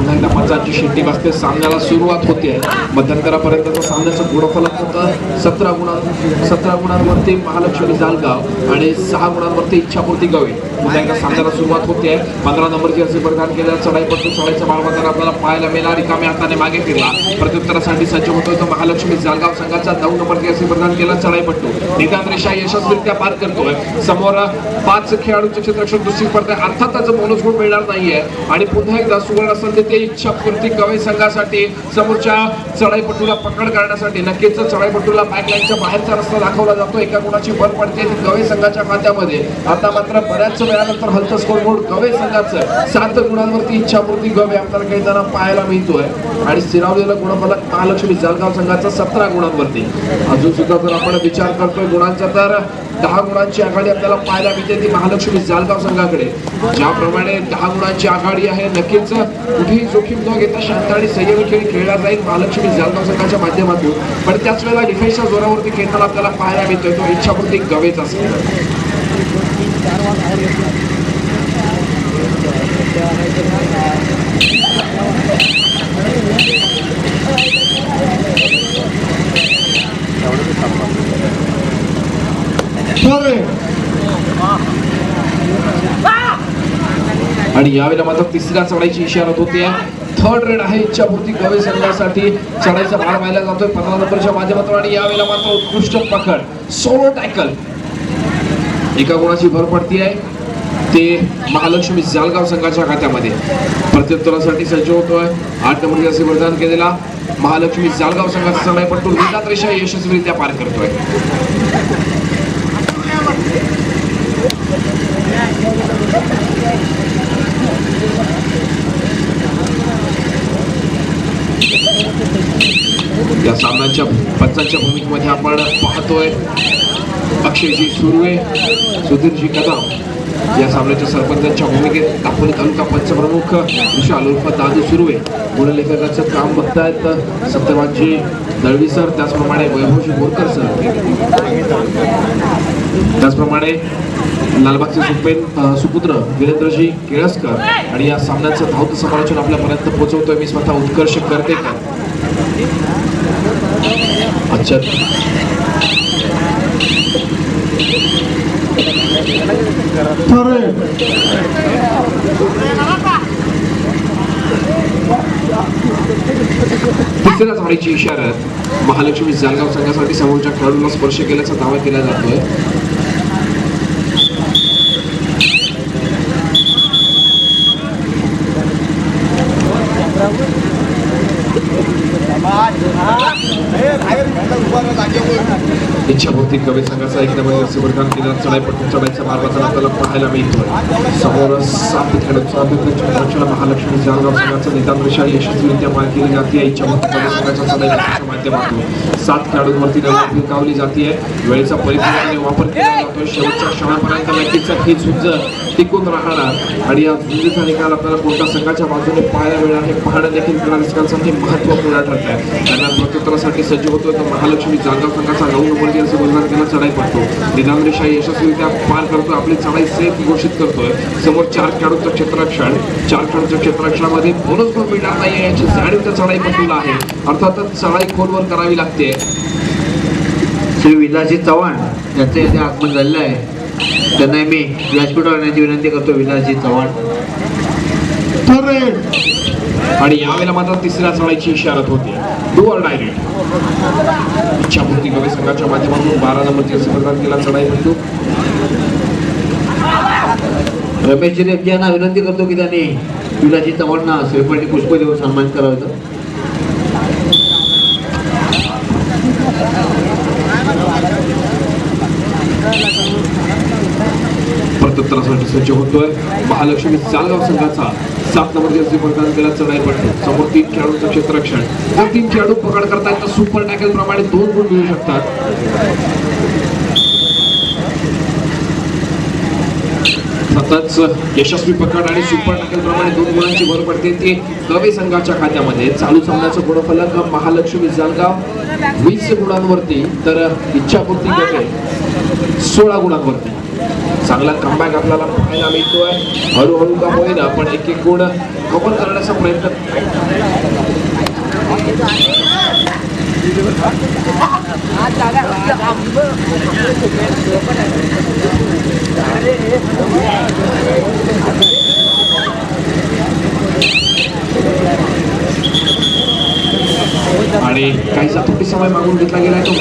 पुन्हा एकदा पंचांची शिट्टी बसते. सामन्याला सुरुवात होते. मध्यंतरापर्यंतचा सामन्याचं गुणफलक होतं. सतरा गुणा सतरा गुणांवरती महालक्ष्मी जालगाव आणि सहा गुणांवरती इच्छापूर्ती गवे. पुन्हा एकदा सामन्याला सुरुवात होते. पंधरा नंबरची असे परिधान केलं. चढाईपासून चढाईचा बाळमातार आपल्याला पाहायला मिळणार रिकाम्या हाताने मागे फिरला. प्रत्युत्तरासाठी सज्ज होतोय तो महालक्ष्मी जालगाव संघाचा. नऊ नंबरची असे परिधान केला. चढाईपट्टू. निदान रेषा यशस्वीरित्या पार करतोय. समोर पाच खेळाडूंचे क्षेत्ररक्षण दुसरी स्पर्धा. अर्थातच बोनस गुण मिळणार नाहीये. आणि पुन्हा एकदा सुवर्ण संधी ते इच्छापूर्ती गवई संघासाठी समोरच्या चढाईपटूला पकड करण्यासाठी नक्कीच चढाईपट्टूला बॅकलाईनच्या बाहेरचा रस्ता दाखवला जातो. एका गुणाची भर पडते ती गवई संघाच्या खात्यामध्ये. आता मात्र बऱ्याच वेळानंतर हलतं स्कोरबोर्ड गवई संघाचं सात गुणांवरती इच्छापूर्ती गवे आपल्याला खेळताना पाहायला मिळतोय. आणि स्थिरावलेला गुणफलक महालक्ष्मी जळगाव संघाचा सतरा गुणांवरती. अजून सुद्धा जर आपण विचार करतोय गुणांचा तर दहा गुणांची आघाडी आपल्याला पाहायला मिळते ती महालक्ष्मी जालगाव संघाकडे. ज्याप्रमाणे दहा गुणांची आघाडी आहे नक्कीच कुठेही जोखीम न घेता शांत आणि संयमी खेळ खेळला जाईल. महालक्ष्मी जालना संघाच्या माध्यमातून. पण त्याच वेळेला डिफेन्सच्या जोरावरती खेळताना आपल्याला पाहायला मिळतोय तो इच्छापूर्ती गवेच असेल आणि यावेळेला मात्र तिसऱ्या चढाईची इशारा होते. थर्ड रेड आहे. इच्छापूर्ती गवे संघासाठी चढाईचा भार व्हायला जातोय. पंधरा नंबरच्या माध्यमातून आणि यावेळेला मात्र उत्कृष्ट पकड. सोलो टॅकल एका गुणाची भर पडती आहे ते महालक्ष्मी जालगाव संघाच्या खात्यामध्ये. प्रत्युत्तरासाठी सज्ज होतोय. आठ नंबर असे वरदान केलेला महालक्ष्मी जालगाव संघाचा चढाईपट्टू निदात रेषा यशस्वीरित्या पार करतोय. या सामन्याच्या पंचांच्या भूमिकेमध्ये आपण पाहतोय. अक्षयजी सुर्वे सुधीरजी कदम या सामन्याच्या सरपंचांच्या भूमिकेत दापोली तालुका पंचप्रमुख विशाल उर्फ दादू सुर्वे. गुणलेखकाचं काम बघतायत सत्यवानजी दळवी सर त्याचप्रमाणे वैभवजी बोरकर सर. त्याचप्रमाणे लालबागचे सुपेन सुपुत्र वीरेंद्रजी केळसकर. आणि या सामन्याचं धावत समालोचन आपल्यापर्यंत पोहोचवतोय. मी स्वतः उत्कर्ष करते अच्छा. तिसऱ्या झाडीची इशारत महालक्ष्मी जालगाव संघासाठी समोरच्या खेळाडूला स्पर्श केल्याचा दावा केला जातोय. इच्छापूर्ती कवी संघाचा एक नंबर शिवरकाम केला. चढाईपट्टून चढाईचा मार्गाचा आपल्याला पाहायला मिळतो समोर सात खेळाडूचा महालक्ष्मी जळगाव संघाचं निदान रेषा यशस्वीरित्या माहिती केली जाते. इच्छापूर्ती कवी संघाच्या चढाईच्या माध्यमातून. सात खेळाडूंवरती गावली जाते वेळेचा परिपूर्ण वापर केला जातो शेवटच्या क्षणापर्यंत नक्कीच ही झुंज टिकून राहणार. आणि या झुंजीचा निकाल आपल्याला कोणत्या संघाच्या बाजूने पाहायला मिळणार हे पाहणं देखील क्रीडारसिकांसाठी महत्त्वपूर्ण ठरत आहे त्यांना प्रत्युत्तरासाठी सज्ज होतोय. तर महालक्ष्मी जालगाव संघाचा नऊ नंबर असं बलिदान केला चढाई पडतो. निदान रेषा यशस्वीरित्या पार करतोय. आपली चढाई सेफ घोषित करतोय. समोर चार खेळाडूंचं क्षेत्ररक्षण. चार खेळाडूंच्या क्षेत्ररक्षणामध्ये बोनस गुण मिळणार नाही याची जाणीव त्या चढाई पट्टूला आहे. अर्थातच चढाई खोलवर करावी लागते. श्री विलासजी चव्हाण यांचं इथे आगमन झालेलं आहे. त्यांना मी व्यासपीठावर आणण्याची विनंती करतो. विलासजी चव्हाण. आणि यावेळेला मात्र तिसऱ्या चढाईची इशारत होती. डू ऑर डायरेक्ट इच्छापूर्ती कवी संघाच्या माध्यमातून बारा नंबरची स्पर्धात केला चढाई पट्टू रमेश रेड्डी यांना विनंती करतो की त्यांनी विलासजी चव्हाणना स्वयंपाठी पुष्प देऊन सन्मानित करावं. प्रत्युत्तरासाठी सज्ज होतोय. महालक्ष्मी जालगाव संघाचा सात नंबरची स्पर्धा केला चढाई पडते. समोर तीन खेळाडूंचं क्षेत्ररक्षण. जर तीन खेळाडू पकड करतात तर सुपर टॅकल प्रमाणे दोन गुण मिळू शकतात. सतत यशस्वी पकड आणि सुपर टॅकल प्रमाणे दोन गुणांची भर पडते ते कवे संघाच्या खात्यामध्ये. चालू सामन्याचं गुणफलक महालक्ष्मी जालगाव वीस गुणांवरती तर इच्छापूर्ती गटे सोळा गुणांवरती. चांगला कमबॅक आपल्याला पाहायला आहे हळूहळू का होईना पण एक एक गुण कव्हर करण्याचा प्रयत्न आणि काहीसा थोडी समय मागून घेतला गेलाय तो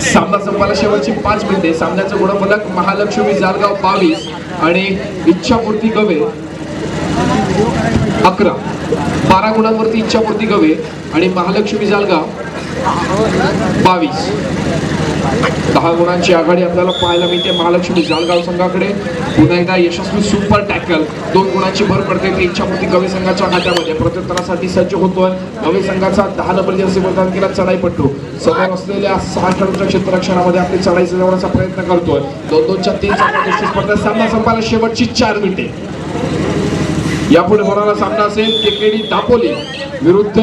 सामना संपायला शेवटची पाच मिनिटे. सामन्याचं गुणफलक महालक्ष्मी जालगाव बावीस आणि इच्छापूर्ती गवे अकरा. बारा गुणांवरती इच्छापूर्ती गवे आणि महालक्ष्मी जालगाव बावीस. दहा गुणांची आघाडी आपल्याला पाहायला मिळते. महालक्ष्मी जालगाव संघाकडे. पुन्हा एकदा यशस्वी सुपर टॅकल. दोन गुणांची भर पडते. ती इच्छापूर्ती कवी संघाच्या खात्यामध्ये प्रत्युत्तरासाठी सज्ज होतोय कवी संघाचा दहा नंबर जर्सी प्रदान केला चढाईपट्टू समोर असलेल्या सहा खेळाडूंच्या क्षेत्ररक्षणामध्ये आपली चढाई सजवण्याचा प्रयत्न करतोय दोन दोनच्या तीन स्पर्धा सामना संपायला शेवटची चार मिनिटे. यापुढे होणारा सामना असेल केकेडी दापोली विरुद्ध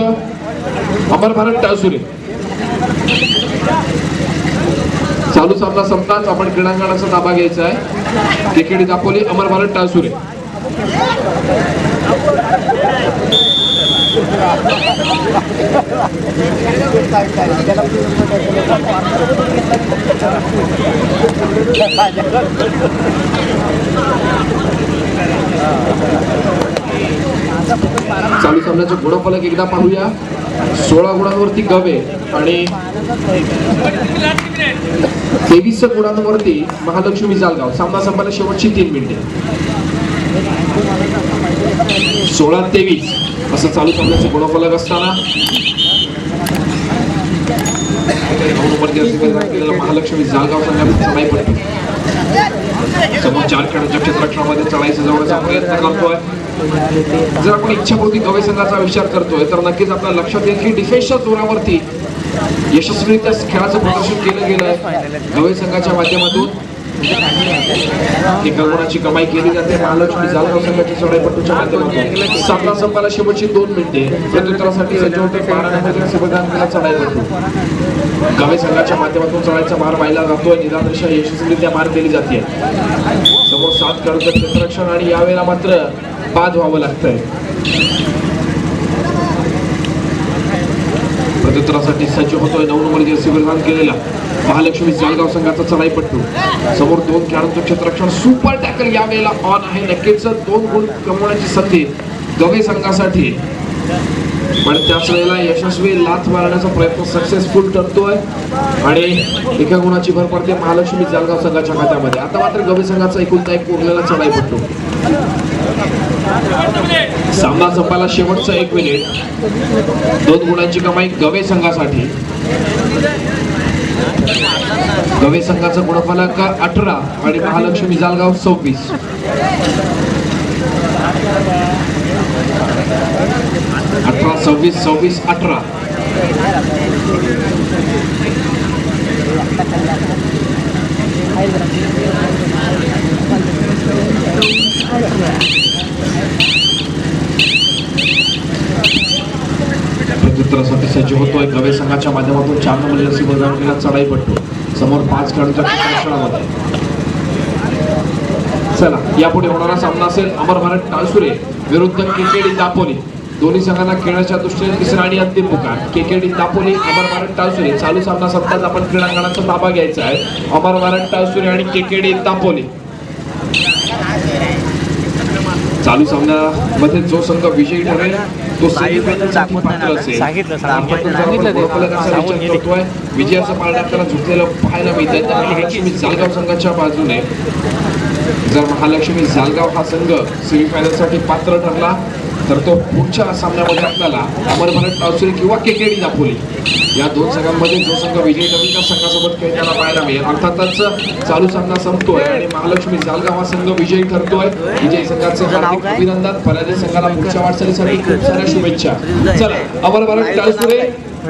अमर भारत टासुरे. चालू सामना संपताच आपण क्रीडांगणाचा ताबा घ्यायचा आहे. क्रिकेट दापोली अमर भारत टाळसुरे. चालू सामन्याचे गुणफलक एकदा पाहूया. सोळा गुणांवरती गवे आणि तेवीस गुणांवरती महालक्ष्मी जालगाव सामना संपायला शेवटची तीन मिनिटे. सोळा तेवीस असं चालू सामन्याचे गुणफलक असताना. महालक्ष्मी जालगाव संघात चढाई पडते समोर चार खेळाच्या क्षेत्रक्षणामध्ये चढाईचा जवळचा प्रयत्न करतोय. जर आपण इच्छापूर्ती गवे संघाचा विचार करतोय तर नक्कीच आपल्या लक्षात येईल की डिफेन्सच्या जोरावरती यशस्वीरित्या खेळाचं प्रदर्शन केलं गेलं आहे गवे संघाच्या माध्यमातून. एका गुणाची कमाई केली जाते. महालक्ष्मी जालगाव संघाच्या चढाईपट्टूच्या माध्यमातून. सामना संपायला शेवटची दोन मिनिटे. प्रत्युत्तरासाठी सज्ज होते संघाच्या माध्यमातून चढायचा मार वाहिला जातोय निरादर्शा यशस्वीरित्या मार केली जाते. समोर सात खेळाडूचं क्षेत्ररक्षण आणि यावेळेला मात्र बाद व्हावं लागतंय. क्षेत्रासाठी सज्ज होतोय. नऊ नंबर जर्सी परिधान केलेला महालक्ष्मी जालगाव संघाचा चढाईपट्टू समोर दोन खेळाडूंचं क्षेत्ररक्षण. सुपर टॅकल यावेळेला ऑन आहे. नक्कीच दोन गुण कमवण्याची संधी गवे संघासाठी. पण त्याच वेळेला यशस्वी लाथ मारण्याचा प्रयत्न सक्सेसफुल ठरतोय. आणि एका गुणाची भर पडते महालक्ष्मी जालगाव संघाच्या खात्यामध्ये. आता मात्र गवे संघाचा एकुलता एक उरलेला चढाईपट्टू. सामना संपायला शेवटचा एक मिनिट दोन गुणांची कमाई गवे संघासाठी. गवे संघाचा गुणफलक अठरा आणि महालक्ष्मी जालगाव सव्वीस. अठरा सव्वीस सव्वीस अठरा. प्रत्युत्तरासाठी सज्ज होतोय. गवे संघाच्या माध्यमातून चार म्हणजे नंबर लसी बजावणीला चढाई पडतो समोर पाच खेळाडूंच्या क्षेत्ररक्षणामध्ये चला यापुढे होणारा सामना असेल अमर भारत टाळसुरे विरुद्ध केकेडी दापोली. दोन्ही संघांना खेळण्याच्या दृष्टीने तिसरा आणि अंतिम पुकार. केकेडी दापोली अमर भारत टाळसुरे. चालू सामना संपताच आपण क्रीडांगणाचा ताबा घ्यायचा आहे. अमर भारत टाळसुरे आणि केकेडी दापोली. चालू सामन्यामध्ये जो संघ विजयी ठरेल तो सांगितलं, विजयाचं पारडं आपल्याला झुकलेलं पाहायला मिळतंय. तर महालक्ष्मी जालगाव संघाच्या बाजूने जर महालक्ष्मी जालगाव हा संघ सेमीफायनलसाठी पात्र ठरला तर तो पुढच्या सामन्यामध्ये आपल्याला अमर भारत टावसुरे किंवा केकेडी दापोली. या दोन संघांमध्ये जो संघ विजयी ठरेल त्या संघासोबत खेळताना पाहायला मिळेल. अर्थातच चालू सामना संपतोय आणि महालक्ष्मी जालगाव हा संघ विजयी ठरतोय. विजयी संघाचे हार्दिक अभिनंदन. पराजय संघाला पुढच्या वाटचालीसाठी खूप साऱ्या शुभेच्छा. चला अमर भारत टाळसुरे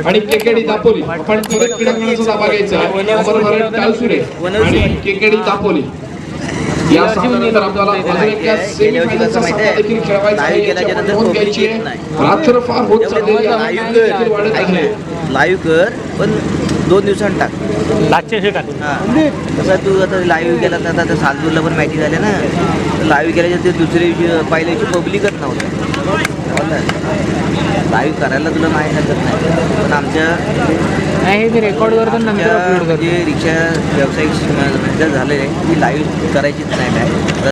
आणि केकेडी दापोली. आपण परत क्रीडांगणाचा ताबा घ्यायचा अमर भारत टाळसुरे आणि केकेडी दापोली. या सामन्यानंतर आपल्याला अजून एका सेमीफायनलचा सामना देखील खेळवायचा आहे. नोंद घ्यायची आहे रात्र फार होत चाललेली आहे. लाईव्ह देखील वाढत कर आहे. लाईव्ह कर पण दोन दिवसांनी टाक. लाटचे हे टाक हा. कसं तू आता लाईव्ह गेला तर आता सालपूरला पण मॅची झाल्या ना. लाईव्ह केल्याच्या ते दुसऱ्या दिवशी पहिल्या दिवशी पब्लिकच नव्हतं. लाईव्ह करायला तुला नाही शकत नाही. पण आमच्या नाही हे मी रेकॉर्ड करतो नंतर आमच्या अपलोड करतो. जे रिक्षा व्यावसायिक जर झालेले ती लाईव्ह करायचीच नाही काय